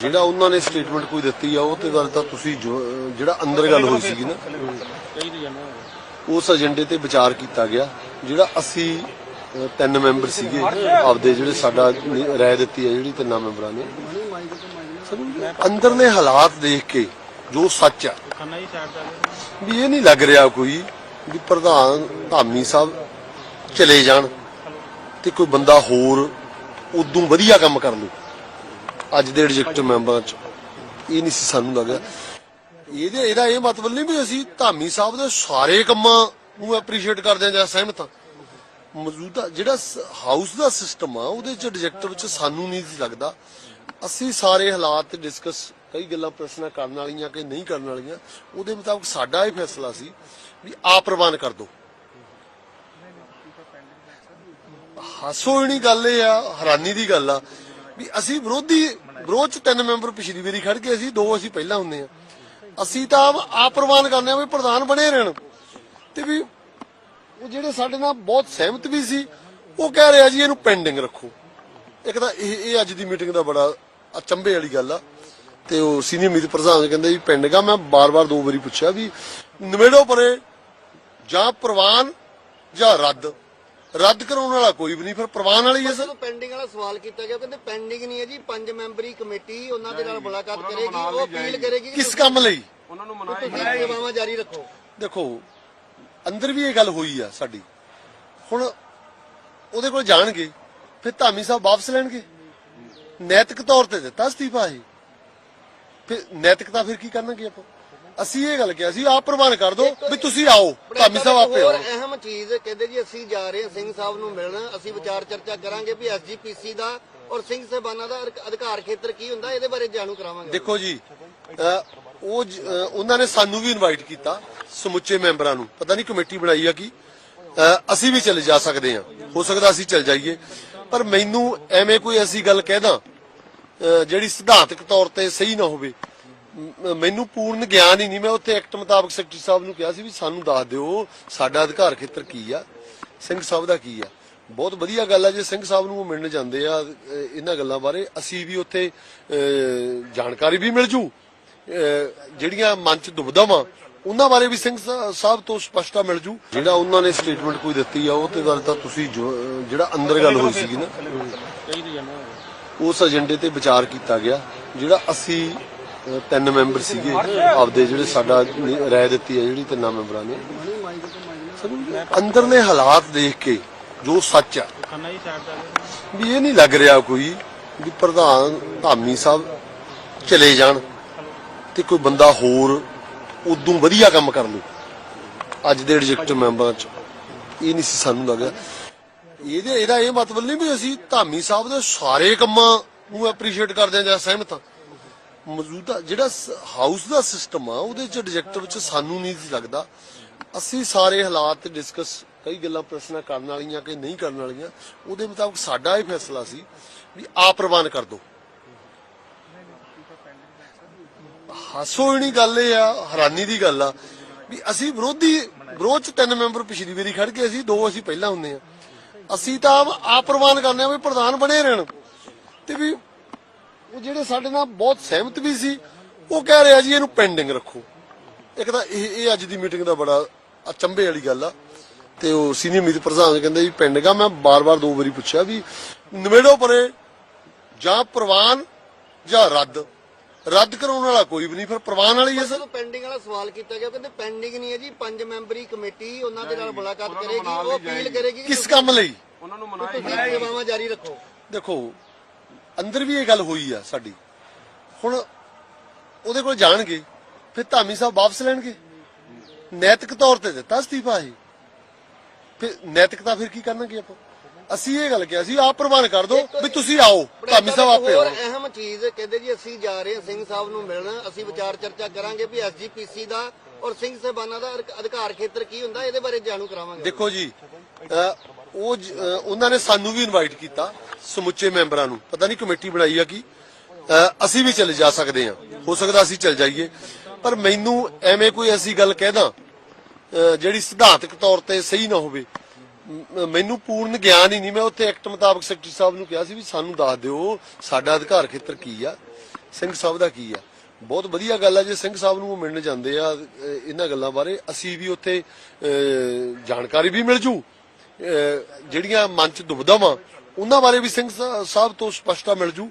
ਜਿਹੜਾ ਉਹਨਾਂ ਨੇ ਸਟੇਟਮੈਂਟ ਕੋਈ ਦਿੱਤੀ ਆ ਉਹ ਤੇ ਗੱਲ ਤਾਂ ਤੁਸੀਂ ਜੋ- ਜਿਹੜਾ ਅੰਦਰ ਗੱਲ ਹੋਈ ਸੀਗੀ ਨਾ ਉਸ ਏਜੰਡੇ ਤੇ ਵਿਚਾਰ ਕੀਤਾ ਗਿਆ ਜਿਹੜਾ ਅਸੀਂ ਅ, ਤਿੰਨ ਮੈਂਬਰ ਸੀਗੇ ਆਪਦੇ ਜਿਹੜੇ ਸਾਡਾ ਨੀ- ਰਾਏ ਦਿੱਤੀ ਹੈ ਜਿਹੜੀ ਤਿੰਨਾਂ ਮੈਂਬਰਾਂ ਨੇ। ਸਾਨੂੰ ਅੰਦਰਲੇ ਹਾਲਾਤ ਦੇਖ ਕੇ ਜੋ ਸੱਚ ਆ ਵੀ ਇਹ ਨਹੀਂ ਲੱਗ ਰਿਹਾ ਕੋਈ ਵੀ ਪ੍ਰਧਾਨ ਧਾਮੀ ਸਾਹਿਬ ਚਲੇ ਜਾਣ ਤੇ ਕੋਈ ਬੰਦਾ ਹੋਰ ਉਦੋਂ ਵਧੀਆ ਕੰਮ ਕਰ ਲੂ ਅੱਜ ਦੇ ਐਗਜ਼ੀਕਟਿਵ ਮੈਂਬਰਾਂ ਚ। ਇਹ ਨਹੀਂ ਸੀ ਸਾਨੂੰ ਲੱਗਿਆ ਇਹਦੇ ਇਹਦਾ ਇਹ ਮਤਲਬ ਨਹੀਂ ਵੀ ਅਸੀਂ ਧਾਮੀ ਸਾਹਿਬ ਦੇ ਸਾਰੇ ਕੰਮਾਂ ਨੂੰ ਐਪਰੀਸ਼ੀਏਟ ਕਰਦੇ ਹਾਂ ਜਾਂ ਸਹਿਮਤ ਹਾਂ। ਮੌਜੂਦਾ ਜਿਹੜਾ ਹਾਊਸ ਦਾ ਸਿਸਟਮ ਆ, ਉਹਦੇ ਚ ਐਗਜ਼ੀਕਟਿਵ ਚ ਸਾਨੂੰ ਨਹੀਂ ਸੀ ਲੱਗਦਾ। ਅਸੀਂ ਸਾਰੇ ਹਾਲਾਤ ਡਿਸਕਸ ਕਈ ਗੱਲਾਂ ਪ੍ਰਸ਼ਨਾਂ ਕਰਨ ਵਾਲੀਆਂ ਕਿ ਨਹੀਂ ਕਰਨ ਵਾਲੀਆਂ, ਉਹਦੇ ਮੁਤਾਬਕ ਸਾਡਾ ਇਹ ਫੈਸਲਾ ਸੀ ਵੀ ਆਪ ਪ੍ਰਵਾਨ ਕਰ ਦਿਓ। ਹਾਸੋ ਨਹੀਂ ਗੱਲ ਇਹ ਆ, ਹੈਰਾਨੀ ਦੀ ਗੱਲ ਆ। ਵੀ ਅਸੀਂ ਵਿਰੋਧੀ, ਵਿਰੋਧ ਚ ਤਿੰਨ ਮੈਂਬਰ ਪਿਛਲੀ ਵਾਰੀ ਖੜ ਕੇ ਅਸੀਂ ਦੋ ਅਸੀਂ ਪਹਿਲਾਂ ਹੁੰਦੇ ਆ ਅਸੀਂ ਤਾਂ ਆਪ ਪ੍ਰਵਾਨ ਕਰਨੇ ਆ ਵੀ ਪ੍ਰਧਾਨ ਬਣੇ ਰਹਿਣ। ਤੇ ਵੀ ਉਹ ਜਿਹੜੇ ਸਾਡੇ ਨਾਲ ਬਹੁਤ ਸਹਿਮਤ ਵੀ ਸੀ, ਉਹ ਕਹਿ ਰਿਹਾ ਜੀ ਇਹਨੂੰ ਪੈਂਡਿੰਗ ਰੱਖੋ। ਇੱਕ ਤਾਂ ਇਹ ਇਹ ਅੱਜ ਦੀ ਮੀਟਿੰਗ ਦਾ ਬੜਾ ਅਚੰਭੇ ਵਾਲੀ ਗੱਲ ਆ। ਤੇ ਉਹ ਸੀਨੀਅਰ ਮੀਤ ਪ੍ਰਧਾਨ ਕਹਿੰਦੇ ਜੀ ਪੈਂਡਿੰਗ ਆ ਮੈਂ ਬਾਰ-ਬਾਰ ਦੋ ਵਾਰੀ ਪੁੱਛਿਆ ਵੀ ਨਿਬੇੜੋ ਪਰੇ ਜਾਂ ਪ੍ਰਵਾਨ ਜਾਂ ਰੱਦ। ਰੱਦ ਕਰਾਉਣ ਵਾਲਾ ਕੋਈ ਵੀ ਨਹੀਂ ਫਿਰ ਪ੍ਰਵਾਨ ਵਾਲੀ ਹੈ ਸਰ। ਜਦੋਂ ਪੈਂਡਿੰਗ ਵਾਲਾ ਸਵਾਲ ਕੀਤਾ ਗਿਆ ਕਹਿੰਦੇ ਪੈਂਡਿੰਗ ਨਹੀਂ ਹੈ ਜੀ ਪੰਜ ਮੈਂਬਰੀ ਕਮੇਟੀ ਉਹਨਾਂ ਦੇ ਨਾਲ ਮੁਲਾਕਾਤ ਕਰੇਗੀ ਉਹ ਅਪੀਲ ਕਰੇਗੀ ਕਿ ਕਿਸ ਕੰਮ ਲਈ? ਉਹਨਾਂ ਨੂੰ ਤੁਸੀਂ ਸੇਵਾਵਾਂ ਜਾਰੀ ਰੱਖੋ। ਦੇਖੋ ਅੰਦਰ ਵੀ ਇਹ ਗੱਲ ਹੋਈ ਆ ਸਾਡੀ। ਹੁਣ ਉਹਦੇ ਕੋਲ ਜਾਣਗੇ ਫਿਰ ਧਾਮੀ ਸਾਹਿਬ ਵਾਪਸ ਲੈਣਗੇ। ਨੈਤਿਕ ਤੌਰ ਤੇ ਦਿੱਤਾ ਅਸਤੀਫਾ ਇਹ। ਫਿਰ ਨੈਤਿਕਤਾ ਫਿਰ ਕੀ ਕਰਨਗੇ ਆਪਾਂ? ਅਸੀਂ ਇਹ ਗੱਲ ਕਿਹਾ ਸੀ ਆਪ ਪ੍ਰਵਾਨ ਕਰ ਦਿਓ ਵੀ ਤੁਸੀਂ ਆਓ ਧਾਮੀ ਸਾਹਿਬ ਆਪੇ ਹੋਰ ਆਓ। ਅਹਿਮ ਚੀਜ਼ ਕਹਿੰਦੇ ਜੀ ਅਸੀਂ ਜਾ ਰਹੇ ਹਾਂ ਸਿੰਘ ਸਾਹਿਬ ਨੂੰ ਮਿਲਣ ਅਸੀਂ ਵਿਚਾਰ ਚਰਚਾ ਕਰਾਂਗੇ ਵੀ ਐਸਜੀਪੀਸੀ ਦਾ ਔਰ ਸਿੰਘ ਸਾਹਿਬਾਨਾਂ ਦਾ ਅਧਿਕ- ਅਧਿਕਾਰ ਖੇਤਰ ਕੀ ਹੁੰਦਾ ਇਹਦੇ ਬਾਰੇ ਜਾਣੂ ਕਰਾਵਾਂਗੇ। ਦੇਖੋ ਜੀ ਉਹ ਜ- ਉਹਨਾਂ ਨੇ ਸਾਨੂੰ ਵੀ ਇਨਵਾਈਟ ਕੀਤਾ ਸਮੁੱਚੇ ਮੈਂਬਰਾਂ ਨੂੰ। ਪਤਾ ਨਹੀਂ ਕਮੇਟੀ ਬਣਾਈ ਆ ਕੀ। ਅਸੀਂ ਵੀ ਚਲੇ ਜਾ ਸਕਦੇ ਹਾਂ। ਹੋ ਸਕਦਾ ਅਸੀਂ ਚਲ ਜਾਈਏ। ਪਰ ਮੈਨੂੰ ਐਵੇਂ ਕੋਈ ਐਸੀ ਗੱਲ ਕਹਿਦਾ ਜਿਹੜੀ ਸਿਧਾਂਤਕ ਤੌਰ ਤੇ ਸਹੀ ਨਾ ਹੋਵੇ। ਮੈਨੂੰ ਪੂਰਨ ਗਿਆਨ ਹੀ ਨਹੀਂ। ਮੈਂ ਉੱਥੇ ਐਕਟ ਮੁਤਾਬਕ ਸੈਕਟਰੀ ਸਾਹਿਬ ਨੂੰ ਕਿਹਾ ਸੀ ਵੀ ਸਾਨੂੰ ਦੱਸ ਦਿਓ ਸਾਡਾ ਅਧਿਕਾਰ ਖੇਤਰ ਕੀ ਆ ਸਿੰਘ ਸਾਹਿਬ ਦਾ ਕੀ ਆ। ਬਹੁਤ ਵਧੀਆ ਗੱਲ ਆ ਜੇ ਸਿੰਘ ਸਾਹਿਬ ਨੂੰ ਉਹ ਮਿਲਣ ਜਾਂਦੇ ਆ ਇਹਨਾਂ ਗੱਲਾਂ ਬਾਰੇ ਅਸੀਂ ਵੀ ਉੱਥੇ ਜਾਣਕਾਰੀ ਵੀ ਮਿਲ ਜੂ। ਜਿਹੜੀਆਂ ਮਨ ਚ ਦੁਬਦਾਵਾਂ ਉਹਨਾਂ ਬਾਰੇ ਵੀ ਸਿੰਘ ਸਾਹਿਬ ਤੋਂ ਸਪਸ਼ਟਤਾ ਮਿਲ ਜੂ। ਜਿਹੜਾ ਉਹਨਾਂ ਨੇ ਸਟੇਟਮੈਂਟ ਕੋਈ ਦਿੱਤੀ ਆ ਉਹ ਤੇ ਗੱਲ ਤਾਂ ਤੁਸੀਂ ਜਿਹੜਾ ਅੰਦਰ ਗੱਲ ਹੋਈ ਸੀਗੀ ਨਾ ਉਸ ਏਜੰਡੇ ਤੇ ਵਿਚਾਰ ਕੀਤਾ ਗਿਆ ਜਿਹੜਾ ਅਸੀਂ ਤਿੰਨ ਮੈਂਬਰ ਸੀਗੇ। ਆਪਦੇ ਜਿਹੜੇ ਸਾਡਾ ਰਾਏ ਦਿੱਤੀ ਹੈ, ਜਿਹੜੀ ਤਿੰਨਾਂ ਮੈਂਬਰਾਂ ਨੇ। ਅੰਦਰਲੇ ਹਾਲਾਤ ਦੇਖ ਕੇ ਜੋ ਸੱਚ ਆ। ਵੀ ਇਹ ਨਹੀਂ ਲੱਗ ਰਿਹਾ ਕੋਈ ਵੀ ਪ੍ਰਧਾਨ ਧਾਮੀ ਸਾਹਿਬ ਚਲੇ ਜਾਣ ਤੇ ਕੋਈ ਬੰਦਾ ਹੋਰ ਉਦੋਂ ਵਧੀਆ ਕੰਮ ਕਰ ਲੂ ਅੱਜ ਦੇ ਐਗਜ਼ੀਕਟਿਵ ਮੈਂਬਰਾਂ ਚ। ਇਹ ਨਹੀਂ ਸੀ ਸਾਨੂੰ ਲੱਗਿਆ ਇਹਦੇ ਇਹਦਾ ਇਹ ਮਤਲਬ ਨਹੀਂ ਵੀ ਅਸੀਂ ਧਾਮੀ ਸਾਹਿਬ ਦੇ ਸਾਰੇ ਕੰਮਾਂ ਨੂੰ ਐਪਰੀਸ਼ੀਏਟ ਕਰਦੇ ਜਾਂ ਸਹਿਮਤ ਹਾਂ। ਮੌਜੂਦਾ ਜਿਹੜਾ ਹਾਊਸ ਦਾ ਸਿਸਟਮ ਆ, ਉਹਦੇ ਚ ਐਗਜ਼ੀਕਟਿਵ ਚ ਸਾਨੂੰ ਨਹੀਂ ਸੀ ਲੱਗਦਾ। ਅਸੀਂ ਸਾਰੇ ਹਾਲਾਤ ਡਿਸਕਸ ਕਈ ਗੱਲਾਂ ਪ੍ਰਸ਼ਨਾਂ ਕਰਨ ਵਾਲੀਆਂ ਕਿ ਨਹੀਂ ਕਰਨ ਵਾਲੀਆਂ, ਉਹਦੇ ਮੁਤਾਬਕ ਸਾਡਾ ਇਹ ਫੈਸਲਾ ਸੀ ਵੀ ਆਪ ਪ੍ਰਵਾਨ ਕਰ ਦਿਓ ਹਾਸੋ ਨਹੀਂ ਗੱਲ ਇਹ ਆ, ਹੈਰਾਨੀ ਦੀ ਗੱਲ ਆ, ਵੀ ਅਸੀਂ ਵਿਰੋਧੀ, ਵਿਰੋਧ ਚ ਤਿੰਨ ਮੈਂਬਰ ਪਿਛਲੀ ਵਾਰੀ ਖੜ ਕੇ ਅਸੀਂ ਦੋ ਅਸੀਂ ਪਹਿਲਾਂ ਹੁੰਦੇ ਆ। ਅਸੀਂ ਤਾਂ ਆਪ ਪ੍ਰਵਾਨ ਕਰਨੇ ਆ ਵੀ ਪ੍ਰਧਾਨ ਬਣੇ ਰਹਿਣ ਤੇ ਵੀ ਉਹ ਜਿਹੜੇ ਸਾਡੇ ਨਾਲ ਬਹੁਤ ਸਹਿਮਤ ਵੀ ਸੀ ਉਹ ਕਹਿ ਰਿਹਾ ਜੀ ਇਹਨੂੰ ਪੈਂਡਿੰਗ ਰੱਖੋ। ਇੱਕ ਤਾਂ ਇਹ ਇਹ ਅੱਜ ਦੀ ਮੀਟਿੰਗ ਦਾ ਬੜਾ ਅਚੰਭੇ ਵਾਲੀ ਗੱਲ ਆ। ਤੇ ਉਹ ਸੀਨੀਅਰ ਮੀਤ ਪ੍ਰਧਾਨ ਕਹਿੰਦੇ ਜੀ ਪੈਂਡਿੰਗ ਆ ਮੈਂ ਬਾਰ-ਬਾਰ ਦੋ ਵਾਰੀ ਪੁੱਛਿਆ ਵੀ ਨਿਬੇੜੋ ਪਰੇ ਜਾਂ ਪ੍ਰਵਾਨ ਜਾਂ ਰੱਦ। ਰੱਦ ਕਰਾਉਣ ਵਾਲਾ ਕੋਈ ਵੀ ਨਹੀਂ ਫਿਰ ਪ੍ਰਵਾਨ ਵਾਲੀ ਹੈ ਸਰ। ਪੈਂਡਿੰਗ ਵਾਲਾ ਸਵਾਲ ਕੀਤਾ ਗਿਆ ਕਹਿੰਦੇ ਪੈਂਡਿੰਗ ਨਹੀਂ ਹੈ ਜੀ ਪੰਜ ਮੈਂਬਰੀ ਕਮੇਟੀ ਉਹਨਾਂ ਦੇ ਨਾਲ ਮੁਲਾਕਾਤ ਕਰੇਗੀ ਉਹ ਅਪੀਲ ਕਰੇਗੀ ਕਿਸ ਕੰਮ ਲਈ? ਉਹਨਾਂ ਨੂੰ ਸੇਵਾਵਾਂ ਜਾਰੀ ਰੱਖੋ। ਦੇਖੋ ਅੰਦਰ ਵੀ ਇਹ ਗੱਲ ਹੋਈ ਆ ਸਾਡੀ। ਹੁਣ ਉਹਦੇ ਕੋਲ ਜਾਣਗੇ ਫਿਰ ਧਾਮੀ ਸਾਹਿਬ ਵਾਪਸ ਲੈਣਗੇ। ਨੈਤਿਕ ਤੌਰ ਤੇ ਦਿੱਤਾ ਅਸਤੀਫਾ ਇਹ। ਫਿਰ ਨੈਤਿਕਤਾ ਫਿਰ ਕੀ ਕਰਨਗੇ ਆਪਾਂ? ਅਸੀਂ ਇਹ ਗੱਲ ਕਿਹਾ ਸੀ ਆਪ ਪ੍ਰਵਾਨ ਕਰ ਦਿਓ ਵੀ ਤੁਸੀਂ ਆਓ ਧਾਮੀ ਸਾਹਿਬ ਆਪੇ ਹੋਰ ਆਓ। ਅਹਿਮ ਚੀਜ਼ ਕਹਿੰਦੇ ਜੀ ਅਸੀਂ ਜਾ ਰਹੇ ਹਾਂ ਸਿੰਘ ਸਾਹਿਬ ਨੂੰ ਮਿਲਣ ਅਸੀਂ ਵਿਚਾਰ ਚਰਚਾ ਕਰਾਂਗੇ ਵੀ ਐਸਜੀਪੀਸੀ ਦਾ ਔਰ ਸਿੰਘ ਸਾਹਿਬਾਨਾਂ ਦਾ ਅਧਿਕਾਰ ਖੇਤਰ ਕੀ ਹੁੰਦਾ? ਇਹਦੇ ਬਾਰੇ ਜਾਣੂ ਕਰਾਵਾਂਗੇ। ਦੇਖੋ ਜੀ ਉਹ ਉਹਨਾਂ ਨੇ ਸਾਨੂੰ ਵੀ ਇਨਵਾਈਟ ਕੀਤਾ, ਸਮੁੱਚੇ ਮੈਂਬਰਾਂ ਨੂੰ। ਪਤਾ ਨਹੀਂ ਕਮੇਟੀ ਬਣਾਈ ਆ ਕੀ। ਅਸੀਂ ਵੀ ਚਲੇ ਜਾ ਸਕਦੇ ਹਾਂ। ਹੋ ਸਕਦਾ ਅਸੀਂ ਚਲ ਜਾਈਏ। ਪਰ ਮੈਨੂੰ ਐਵੇਂ ਕੋਈ ਐਸੀ ਗੱਲ ਕਹਿਦਾ ਅਹ ਜਿਹੜੀ ਸਿਧਾਂਤਕ ਤੌਰ ਤੇ ਸਹੀ ਨਾ ਹੋਵੇ ਮੈਨੂੰ ਪੂਰਨ ਗਿਆਨ ਹੀ ਨਹੀਂ। ਮੈਂ ਉੱਥੇ ਐਕਟ ਮੁਤਾਬਕ ਸੈਕਟਰੀ ਸਾਹਿਬ ਨੂੰ ਕਿਹਾ ਸੀ ਵੀ ਸਾਨੂੰ ਦੱਸ ਦਿਓ, ਸਾਡਾ ਅਧਿਕਾਰ ਖੇਤਰ ਕੀ ਆ? ਸਿੰਘ ਸਾਹਿਬ ਦਾ ਕੀ ਆ? ਬਹੁਤ ਵਧੀਆ ਗੱਲ ਆ ਜੇ ਸਿੰਘ ਸਾਹਿਬ ਨੂੰ ਮਿਲਣ ਜਾਂਦੇ ਆ ਇਹਨਾਂ ਗੱਲਾਂ ਬਾਰੇ ਅਸੀਂ ਵੀ ਉੱਥੇ ਜਾਣਕਾਰੀ ਵੀ ਮਿਲ ਜੂ। ਅਹ, ਜਿਹੜੀਆਂ ਮਨ ਚ ਦੁਬਦਾ ਉਹਨਾਂ ਬਾਰੇ ਵੀ ਸਿੰਘ ਸਾਹਿਬ ਤੋਂ ਸਪਸ਼ਟਤਾ ਮਿਲ ਜੂ।